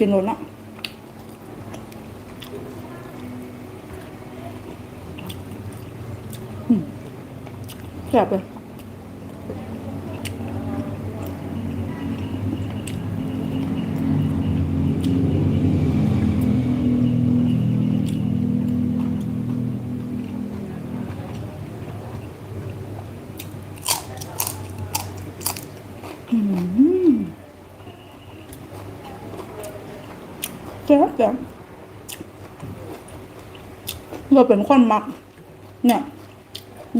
กินโดนละอืมแซ่บเลย แซ่บแซ่บเราเป็นคนมัก เนี่ย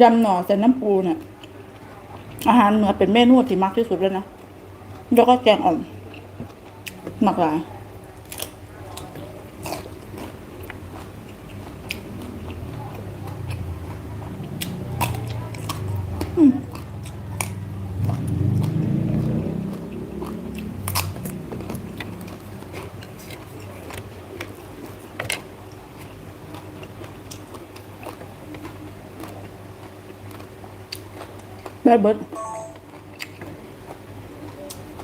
ยำหน่อใส่น้ำปูเนี่ย อาหารเหนือเป็นเมนูที่มักที่สุดเลยนะ แล้วก็แกงอ่อมหมักหลาย ได้เบิด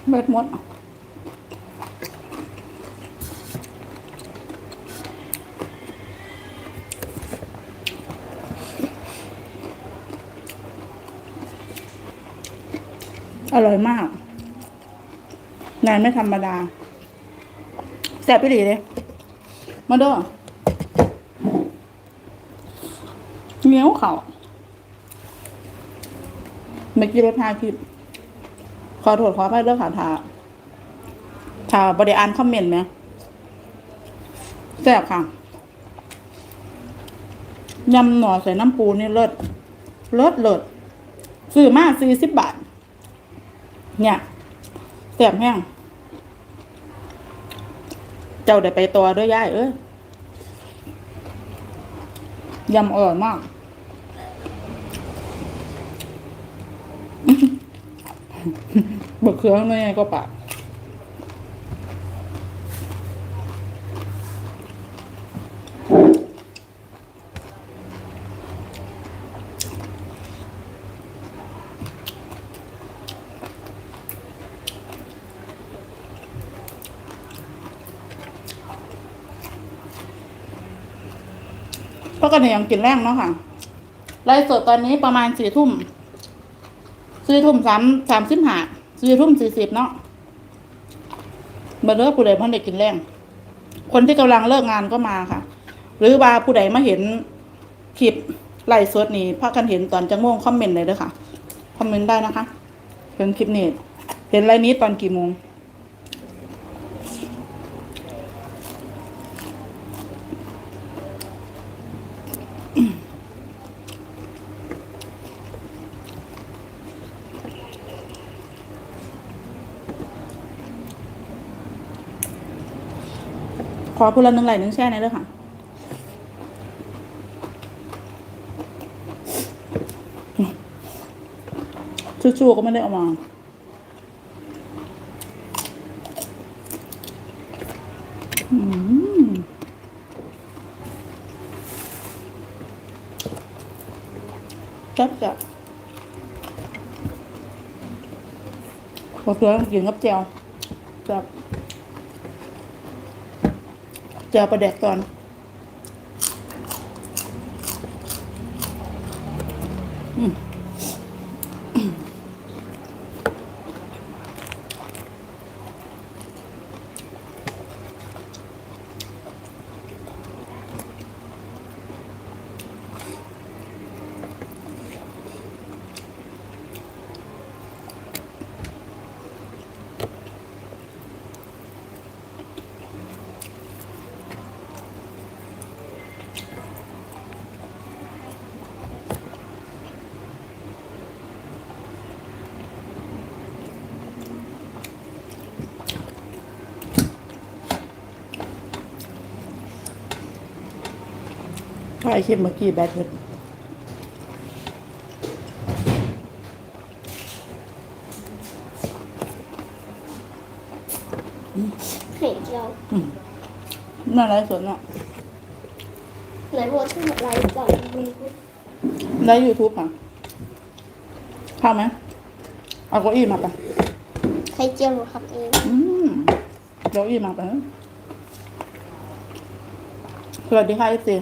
เบิดหมดอร่อยมากนายไม่ธรรมดา แซ่บไปดีเลย มาเด้อเหนียวเข่า เมื่อกี้รถทาคลิปขอโทษขออภัยเรื่องขาทาทาบริอ่านคอมเมนต์ไหมแซ่บค่ะยำหน่อใส่น้ำปูนี่เลิศเลิศเลิศซื้อมาสี่สิบบาท เนี่ยแซ่บแห้งเจ้าได้ไปตัวด้วยย่ายเอ้ยยำอร่อยมาก บะเขือข้างในก็ปากเพราะกันเนี่ยยังกินแรงเนาะค่ะไลฟ์สดตอนนี้ประมาณสี่ทุ่ม สี่ทุ่มสามสามสิบห้าสี่ทุ่มสี่สิบเนาะมาเลิกผู้ใดเพิ่นได้กินแรง คนที่กำลังเลิกงานก็มาค่ะ หรือว่าผู้ใดมาเห็นคลิปไลฟ์สดนี่พากันเห็นตอนจังโมงคอมเมนต์เลยเด้อค่ะ คอมเมนต์ได้นะคะเห็นคลิปนี้เห็นไลฟ์นี้ตอนกี่โมง ขอพูละหนึ่งไหลหนึ่งแช่ในเด้อค่ะชูๆก็ไม่ได้เอามาอืมจับจับพอเพื่อนกินกับแจวจับ จะเอประเด็กก่อนอืม ถ่ายคลิปเมื่อกี้แบตหมดไข่เจียวน่าไรสดเนาะไหนบอกที่ไลฟ์ก่อนมีได้ยูทูบอะเข้าไหมเอาเก้าอี้มาปะไข่เจียวหนูทำเองอืมเก้าอี้มาปะสวัสดีค่ะเอฟซี